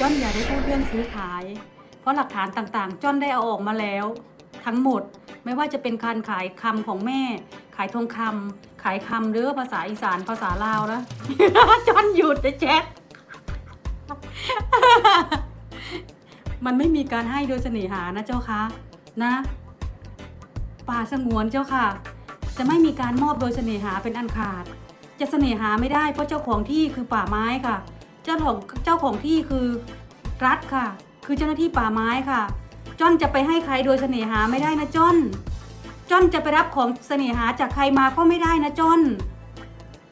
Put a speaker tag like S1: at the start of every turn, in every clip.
S1: จ้อนอย่าได้พูดเรื่องซื้อขาย เพราะหลักฐานต่างๆ จ้อนได้เอาออกมาแล้ว ทั้งหมดไม่ว่าจะเป็นการขายคำของแม่ ขายทองคำขายคำหรือภาษาอีสานภาษาลาวนะจ้อนหยุดนะแจ๊คมันไม่มีการให้โดยเสน่หานะเจ้าคะนะป่าสงวนเจ้าค่ะ จะไม่มีการมอบโดยเสน่หาเป็นอันขาด จะเสน่หาไม่ได้เพราะเจ้าของที่คือป่าไม้ค่ะ จ้าของเจ้าของที่คือรัฐค่ะ คือเจ้าหน้าที่ป่าไม้ค่ะจ้อนจะไปให้ใครโดยเสน่หาไม่ได้นะจ้อนจ้อนจะไปรับของเสน่หาจากใครมาก็ไม่ได้นะจ้อน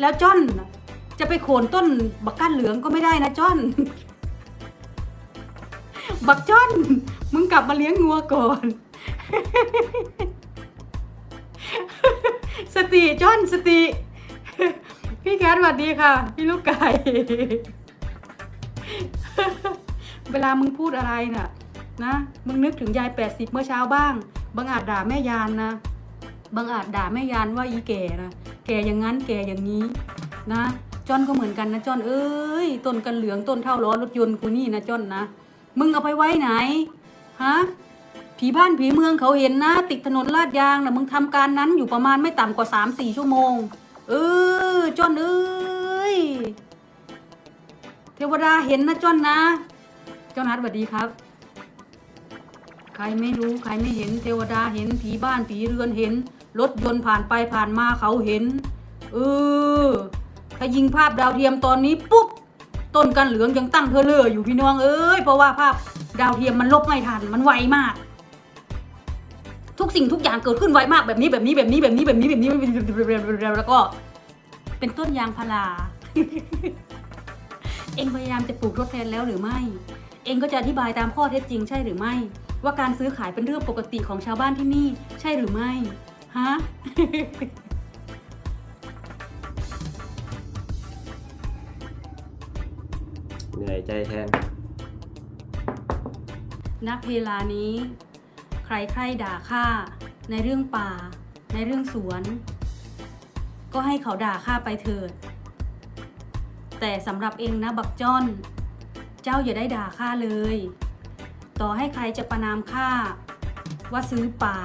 S1: แล้วจ้อนจะไปโขนต้นบักก้านเหลืองก็ไม่ได้นะจ้อนบักจ้อน มึงกลับมาเลี้ยงงัวก่อน สติจ้อนสติ พี่แคทสวัสดีค่ะ พี่ลูกไก่ เวลามึงพูดอะไรน่ะนะมึงนึกถึงยายแปดสิบเมื่อเช้าบ้าง บางอาจด่าแม่ยานนะ บางอาจด่าแม่ยานว่าอีแก่นะ แก่อย่างนั้นแก่อย่างนี้นะจอนก็เหมือนกันนะจอนเอ้ยต้นกันเหลืองต้นเท่าล้อรถยนต์กูนี่นะจอนนะ มึงเอาไปไว้ไหนฮะผีบ้านผีเมืองเขาเห็นนะ ติดถนนลาดยางนะมึงทำการนั้นอยู่ประมาณไม่ต่ำกว่าสามสี่ชั่วโมง เออจอนเอ้ยเทวดาเห็นนะจอนนะ เจ้านัดสวัสดีครับ ใครไม่รู้ใครไม่เห็นเทวดาเห็นผีบ้านผีเรือนเห็น รถยนต์ผ่านไปผ่านมาเขาเห็นเออถ้ายิงภาพดาวเทียมตอนนี้ปุ๊บต้นกันเหลืองยังตั้งเธอเลออยู่พี่น้องเอ้ยเพราะว่าภาพดาวเทียมมันลบไม่ทันมันไวมาก ทุกสิ่งทุกอย่างเกิดขึ้นไวมากแบบนี้แบบนี้แบบนี้แบบนี้แบบนี้แบบนี้แล้วก็ เป็นต้นยางพาราเองพยายามจะปลูกทดแทนแล้วหรือไม่ องก็จะอธิบายตามข้อเท็จจริงใช่หรือไม่ ว่าการซื้อขายเป็นเรื่องปกติของชาวบ้านที่นี่ ใช่หรือไม่ฮะ
S2: เหนื่อยใจแทน
S1: นักเวลานี้ ใครใครด่าข้าในเรื่องป่า ในเรื่องสวน ก็ให้เขาด่าข้าไปเถิด แต่สำหรับเองนะบักจ้อน เจ้าอย่าได้ด่าข้าเลย ต่อให้ใครจะประนามข้าว่าซื้อป่า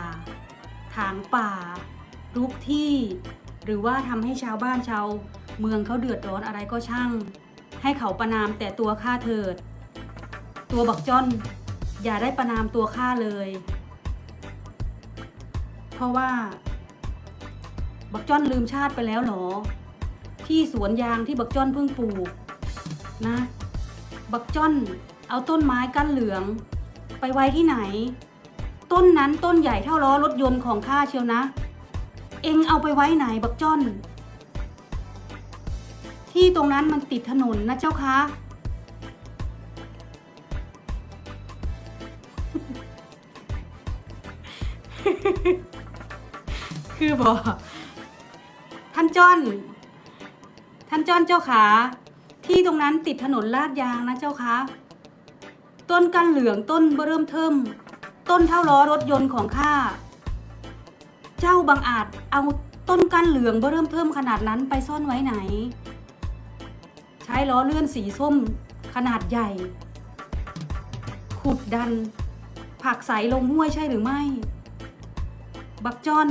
S1: ถางป่า รุกที่ หรือว่าทำให้ชาวบ้านชาวเมืองเขาเดือดร้อนอะไรก็ช่าง ให้เขาประนามแต่ตัวข้าเถิด ตัวบักจ้อนอย่าได้ประนามตัวข้าเลย เพราะว่า บักจ้อนลืมชาติไปแล้วเหรอ ที่สวนยางที่บักจ้อนเพิ่งปลูก นะ บักจ้อน เอาต้นไม้กั้นเหลือง ไปไว้ที่ไหน ต้นนั้นต้นใหญ่เท่าล้อรถยนต์ของข้าเชียวนะ เอ็งเอาไปไว้ไหนบักจ้อน ที่ตรงนั้นมันติดถนนนะเจ้าคะคือบอกท่านจ้อน ท่านจ้อนเจ้าขา ที่ตรงนั้นติดถนนลาดยางนะเจ้าคะต้นกันเหลืองต้นเริ่มเทิมต้นเท่าล้อรถยนต์ของข้าเจ้าบังอาจเอาต้นกันเหลืองเริ่มเทิมขนาดนั้นไปซ่อนไว้ไหน ใช้ล้อเลื่อนสีส้มขนาดใหญ่ ขุดดัน ผักใสลงห้วยใช่หรือไม่ บักจ้อน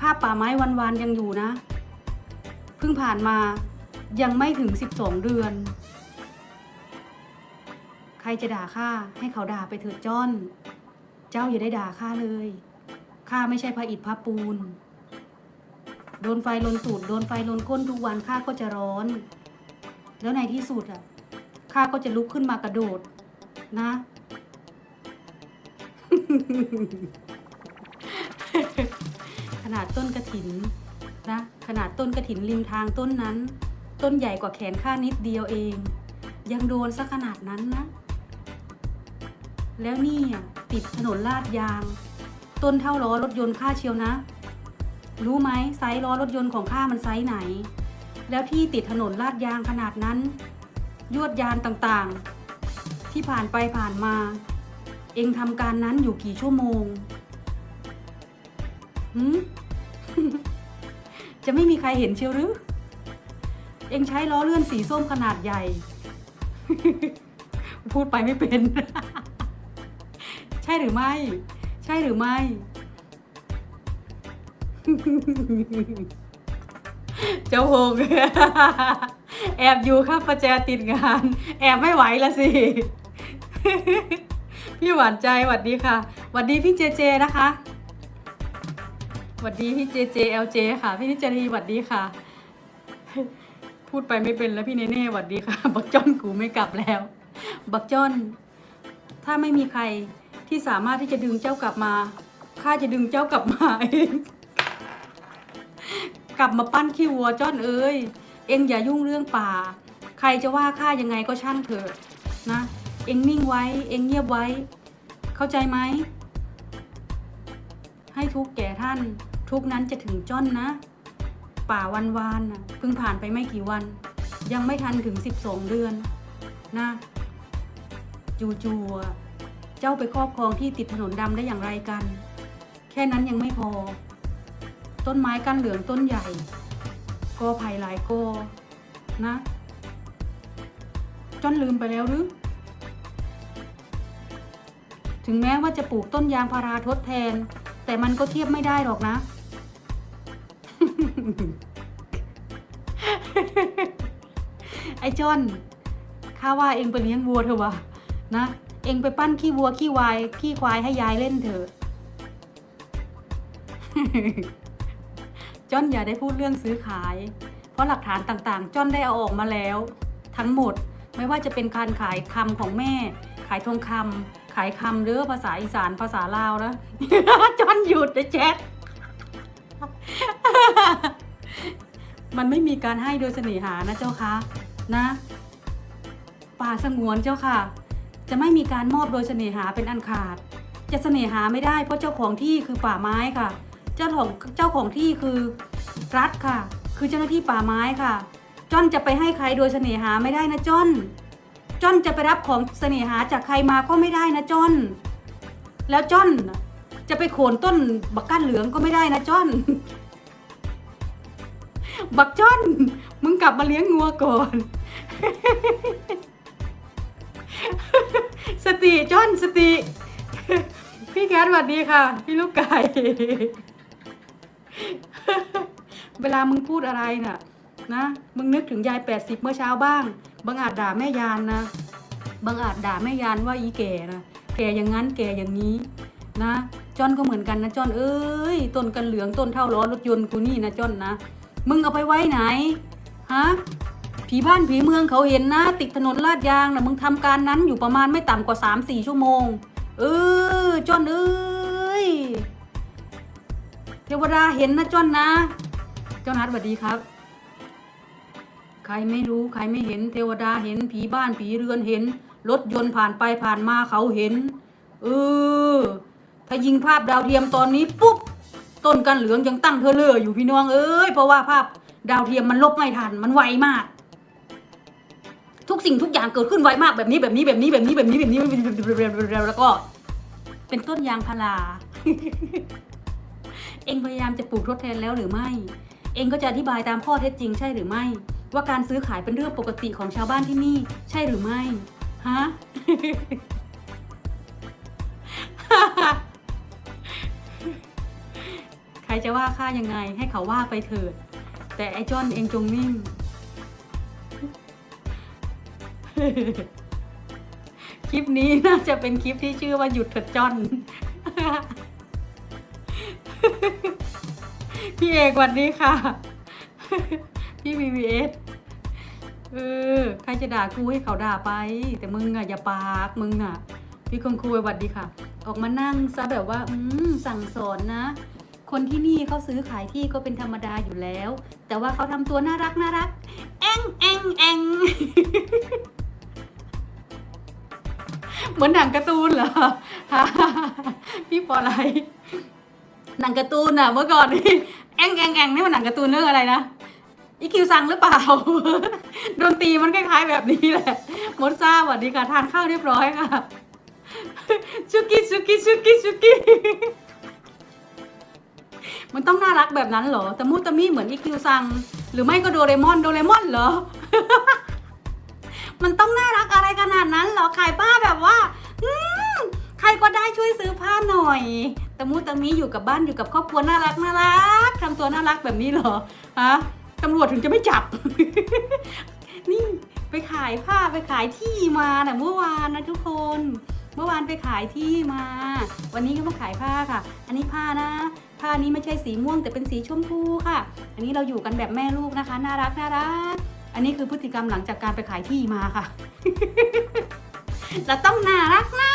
S1: ภาพป่าไม้วันวานยังอยู่นะ เพิ่งผ่านมา ยังไม่ถึง 12 เดือน ใครจะด่าข้าให้เขาด่าไปเถิดจ้อน เจ้าอย่าได้ด่าข้าเลยข้าไม่ใช่พระอิฐพระปูน โดนไฟลนตูดโดนไฟลนก้นทุกวันข้าก็จะร้อน แล้วในที่สุดอะข้าก็จะลุกขึ้นมากระโดด นะ ขนาดต้นกระถินนะ ขนาดต้นกระถินริมทางต้นนั้น ต้นใหญ่กว่าแขนข้านิดเดียวเอง ยังโดนซะขนาดนั้นนะ แล้วนี่อะติดถนนลาดยาง ต้นเท่าล้อรถยนต์ข้าเชียวนะ รู้ไหมไซส์ล้อรถยนต์ของข้ามันไซส์ไหน แล้วที่ติดถนนลาดยางขนาดนั้น ยวดยานต่างๆ ที่ผ่านไปผ่านมา เองทำการนั้นอยู่กี่ชั่วโมงหืมจะไม่มีใครเห็นเชียวหรือ เองใช้ล้อเลื่อนสีส้มขนาดใหญ่ พูดไปไม่เป็น ใช่หรือไม่ ใช่หรือไม่ เจ้าโฮงแอบอยู่ครับประแจติดงาน แอบไม่ไหวละสิ พี่หวานใจหวัดดีค่ะหวัดดีพี่เจเจนะคะหวัดดีพี่เจเจเอลเจค่ะ พี่นิจรีหวัดดีค่ะ พูดไปไม่เป็นแล้วพี่เนเน่หวัดดีค่ะ บักจ้อนกูไม่กลับแล้ว บักจ้อน ถ้าไม่มีใครที่สามารถที่จะดึงเจ้ากลับมาข้าจะดึงเจ้ากลับมาเองกลับมาปั้นขี้วัวจ้อนเอ้ยเอ็งอย่ายุ่งเรื่องป่า ใครจะว่าข้ายังไงก็ช่างเถอะนะ เอ็งนิ่งไว้ เอ็งเงียบไว้ เข้าใจไหมให้ทุกแก่ท่าน ทุกนั้นจะถึงจ้อนนะ ป่าวันวานน่ะเพิ่งผ่านไปไม่กี่วัน ยังไม่ทันถึงสิบสองเดือนนะจูๆอะเจ้าไปครอบครองที่ติดถนนดำได้อย่างไรกัน แค่นั้นยังไม่พอ ต้นไม้ก้านเหลืองต้นใหญ่กอไผ่หลายกอนะจนลืมไปแล้วหรือ ถึงแม้ว่าจะปลูกต้นยางพาราทดแทน แต่มันก็เทียบไม่ได้หรอกนะ ไอ้จอนข้าว่าเองไปเลี้ยงวัวเถอะวะนะ เองไปปั้นขี้วัวขี้วายขี้ควายให้ยายเล่นเถอะจ้อนอย่าได้พูดเรื่องซื้อขาย เพราะหลักฐานต่างๆจ้อนได้เอาออกมาแล้ว ทั้งหมดไม่ว่าจะเป็นการขายคำของแม่ ขายทองคำขายคำหรือภาษาอีสานภาษาลาวนะจ้อนหยุดนะแจ๊ค มันไม่มีการให้โดยเสน่หานะเจ้าคะนะ ป่าสงวนเจ้าค่ะ จะไม่มีการมอบโดยเสน่หาเป็นอันขาด จะเสน่หาไม่ได้เพราะเจ้าของที่คือป่าไม้ค่ะ เจ้าของเจ้าของที่คือรัฐค่ะ คือเจ้าหน้าที่ป่าไม้ค่ะจ้อนจะไปให้ใครโดยเสน่หาไม่ได้นะจ้อนจ้อนจะไปรับของเสน่หาจากใครมาก็ไม่ได้นะจ้อนแล้วจ้อนจะไปโขนต้นบักก้านเหลืองก็ไม่ได้นะจ้อน บักจ้อน มึงกลับมาเลี้ยงงัวก่อน สติจ้อนสติ พี่แคทสวัสดีค่ะ พี่ลูกไก่ เวลามึงพูดอะไรน่ะ นะ มึงนึกถึงยายแปดสิบเมื่อเช้าบ้าง บางอาจด่าแม่ยานนะ บางอาจด่าแม่ยานว่าอีแก่นะแก่อย่างนั้นแก่อย่างนี้นะจอนก็เหมือนกันนะจอนเอ้ยต้นกันเหลืองต้นเท่าล้อรถยนต์กูนี่นะจอนนะ มึงเอาไปไว้ไหน ฮะ ผีบ้านผีเมืองเขาเห็นนะ ติดถนนลาดยางนะมึงทำการนั้นอยู่ประมาณไม่ต่ำกว่าสามสี่ชั่วโมง เออจอนเอ้ยเทวดาเห็นนะจอนนะ เจ้านัดสวัสดีครับ ใครไม่รู้ใครไม่เห็น เทวดาเห็นผีบ้านผีเรือนเห็น รถยนต์ผ่านไปผ่านมาเขาเห็น เออ ถ้ายิงภาพดาวเทียมตอนนี้ปุ๊บ ต้นกันเหลืองยังตั้งเธอเลืออยู่พี่น้องเอ้ยเพราะว่าภาพดาวเทียมมันลบไม่ทัน มันไวมาก ทุกสิ่งทุกอย่างเกิดขึ้นไวมากแบบนี้แบบนี้แบบนี้แบบนี้แบบนี้แบบนี้แล้วก็ เป็นต้นยางพาราเองพยายามจะปลูกทดแทนแล้วหรือไม่ เองก็จะอธิบายตามข้อเท็จจริงใช่หรือไม่ ว่าการซื้อขายเป็นเรื่องปกติของชาวบ้านที่นี่ ใช่หรือไม่ฮะ จะว่าข้ายังไงให้เขาว่าไปเถิด แต่ไอ้จอนเองจงนิ่ง คลิปนี้น่าจะเป็นคลิปที่ชื่อว่าหยุดเถิดจอนพี่เอกวัสดีค่ะ พี่ VVS เออใครจะด่ากูให้เขาด่าไป แต่มึงอะอย่าปากมึงอะพี่คุณครูสวัสดีค่ะ ออกมานั่งซะแบบว่า อืมสั่งสอนนะ คนที่นี่เขาซื้อขายที่ก็เป็นธรรมดาอยู่แล้ว แต่ว่าเขาทำตัวน่ารักน่ารักแองแองแองเหมือนหนังการ์ตูนเหรอพี่ปออะไร หนังการ์ตูนอะเมื่อก่อนนี่แองแองแองนี่มันหนังการ์ตูนเรื่องอะไรนะอีคิวซังหรือเปล่าดนตรีมันคล้ายๆแบบนี้แหละมดซ่าสวัสดีค่ะทานข้าวเรียบร้อยค่ะชุกิชุกิชุกิชุกิ มันต้องน่ารักแบบนั้นเหรอตะมูตะมี่เหมือนอีคิวซัง หรือไม่ก็โดเรมอนโดเรมอนเหรอ มันต้องน่ารักอะไรขนาดนั้นเหรอขายผ้าแบบว่า อืมใครก็ได้ช่วยซื้อผ้าหน่อยตะมูตะมี่อยู่กับบ้านอยู่กับครอบครัวน่ารักน่ารักทำตัวน่ารักแบบนี้เหรอฮะตำรวจถึงจะไม่จับ นี่ไปขายผ้าไปขายที่มาน่ะเมื่อวานนะทุกคน เมื่อวานไปขายที่มา วันนี้ก็มาขายผ้าค่ะ อันนี้ผ้านะ ผ้านี้ไม่ใช่สีม่วงแต่เป็นสีชมพูค่ะ อันนี้เราอยู่กันแบบแม่ลูกนะคะ น่ารักน่ารัก อันนี้คือพฤติกรรมหลังจากการไปขายที่มาค่ะ เราต้องน่ารักนะ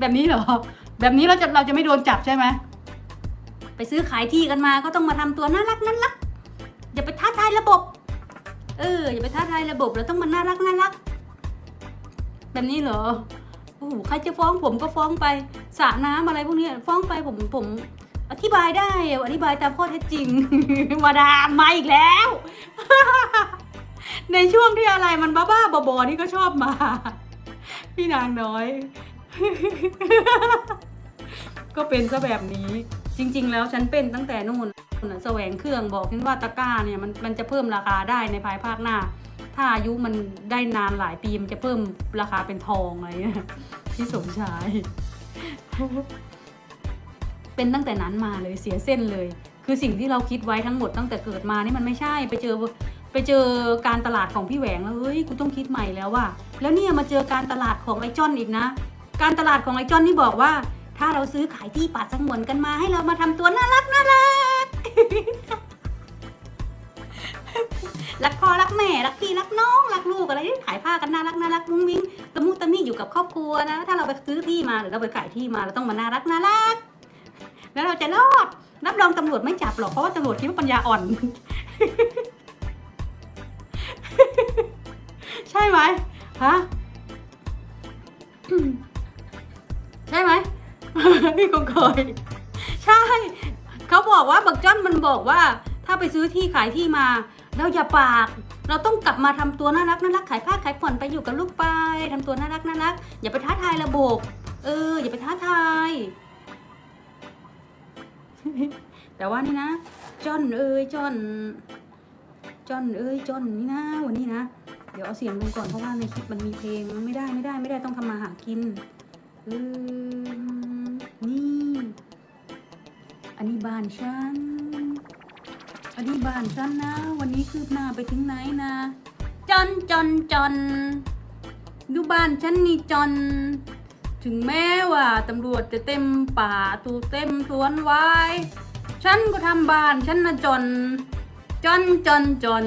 S1: แบบนี้เหรอ แบบนี้เราจะเราจะไม่โดนจับใช่ไหมไปซื้อขายที่กันมาก็ต้องมาทำตัวน่ารักน่ารักอย่าไปท้าทายระบบ เอออย่าไปท้าทายระบบเราต้องมาน่ารักน่ารัก แบบนี้เหรอ อ้โหใครจะฟ้องผมก็ฟ้องไปสระน้ำอะไรพวกนี้ฟ้องไปผมผม อธิบายได้อธิบายตามข้อเท็จจริง มาดามมาอีกแล้ว ในช่วงที่อะไรมันบ้าๆบอๆนี่ก็ชอบมา พี่นางน้อย ก็เป็นซะแบบนี้จริง ๆ แล้วฉันเป็นตั้งแต่นู่นน่ะแสวงเครื่องบอกฉันว่าตะกร้าเนี่ยมันมันจะเพิ่มราคาได้ในภายภาคหน้า ถ้าอายุมันได้นานหลายปีมันจะเพิ่มราคาเป็นทองอะไรเงี้ยที่สมชายเป็นตั้งแต่นั้นมาเลยเสียเส้นเลย คือสิ่งที่เราคิดไว้ทั้งหมดตั้งแต่เกิดมานี่มันไม่ใช่ไปเจอไปเจอการตลาดของพี่แหวงแล้วเฮ้ยกูต้องคิดใหม่แล้วว่ะแล้วเนี่ยมาเจอการตลาดของไอ้จอนอีกนะ การตลาดของไอ้จอนนี่บอกว่า ถ้าเราซื้อขายที่ป่าสงวนกันมาให้เรามาทำตัวน่ารักน่ารัก รักพ่อรักแม่รักพี่รักน้องรักลูกอะไรที่ขายผ้ากันน่ารักน่ารักมุ้งมิ้งตะมุตะมิอยู่กับครอบครัวนะ ถ้าเราไปซื้อที่มาหรือเราไปขายที่มาเราต้องมาน่ารักน่ารัก แล้วเราจะรอดรับรองตำรวจไม่จับหรอกเพราะว่าตำรวจคิดว่าปัญญาอ่อน ใช่ไหมฮะใช่ไหมพี่กงเคยใช่ เขาบอกว่าบักจ้อนมันบอกว่า ถ้าไปซื้อที่ขายที่มา เราอย่าปาก เราต้องกลับมาทำตัวน่ารักน่ารักขายผ้าขายผ่อนไปอยู่กับลูกไปทำตัวน่ารักน่ารัก อย่าไปท้าทายระบบ เออ อย่าไปท้าทาย แต่ว่านี่นะจอนเอ้ยจอนจอนเอ้ยจอนนี่นะวันนี้นะ เดี๋ยวเอาเสียงลงก่อนเพราะว่าในคลิปมันมีเพลงไม่ได้ไม่ได้ไม่ได้ต้องทำมาหากินเออนี่ อันนี้บ้านฉัน อันนี้บ้านฉันนะ วันนี้คืบหน้าไปถึงไหนนะจอนจอนจอนดูบ้านฉันนี่จอนถึงแม้ว่าตำรวจจะเต็มป่าตูเต็มสวนไว้ ฉันก็ทำบ้านฉันนะจน จนจนจน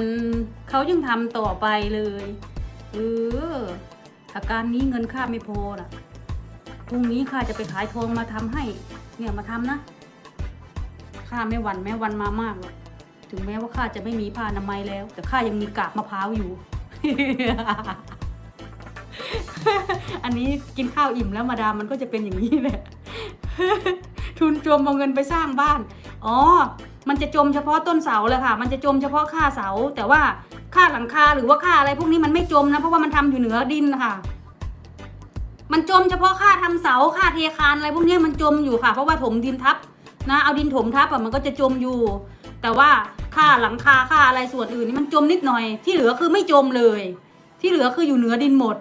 S1: เขายังทำต่อไปเลย เอออาการนี้เงินค่าไม่พอน่ะ พรุ่งนี้ข้าจะไปขายทองมาทำให้ เนี่ยมาทำนะ ข้าไม่หวั่นแม้วันมามากหรอก ถึงแม้ว่าข้าจะไม่มีผ้าอนามัยแล้ว แต่ข้ายังมีกากมะพร้าวอยู่ อันนี้กินข้าวอิ่มแล้วมาดามมันก็จะเป็นอย่างนี้แหละ ทุนจมเอาเงินไปสร้างบ้าน อ๋อ มันจะจมเฉพาะต้นเสาเลยค่ะ มันจะจมเฉพาะค่าเสา แต่ว่าค่าหลังคาหรือว่าค่าอะไรพวกนี้มันไม่จมนะ เพราะว่ามันทำอยู่เหนือดินค่ะ มันจมเฉพาะค่าทำเสาค่าเทคานอะไรพวกนี้มันจมอยู่ค่ะ เพราะว่าถมดินทับนะ เอาดินถมทับอะมันก็จะจมอยู่ แต่ว่า ค่าหลังคาค่าอะไรส่วนอื่นนี่มันจมนิดหน่อย ที่เหลือคือไม่จมเลย ที่เหลือคืออยู่เหนือดินหมด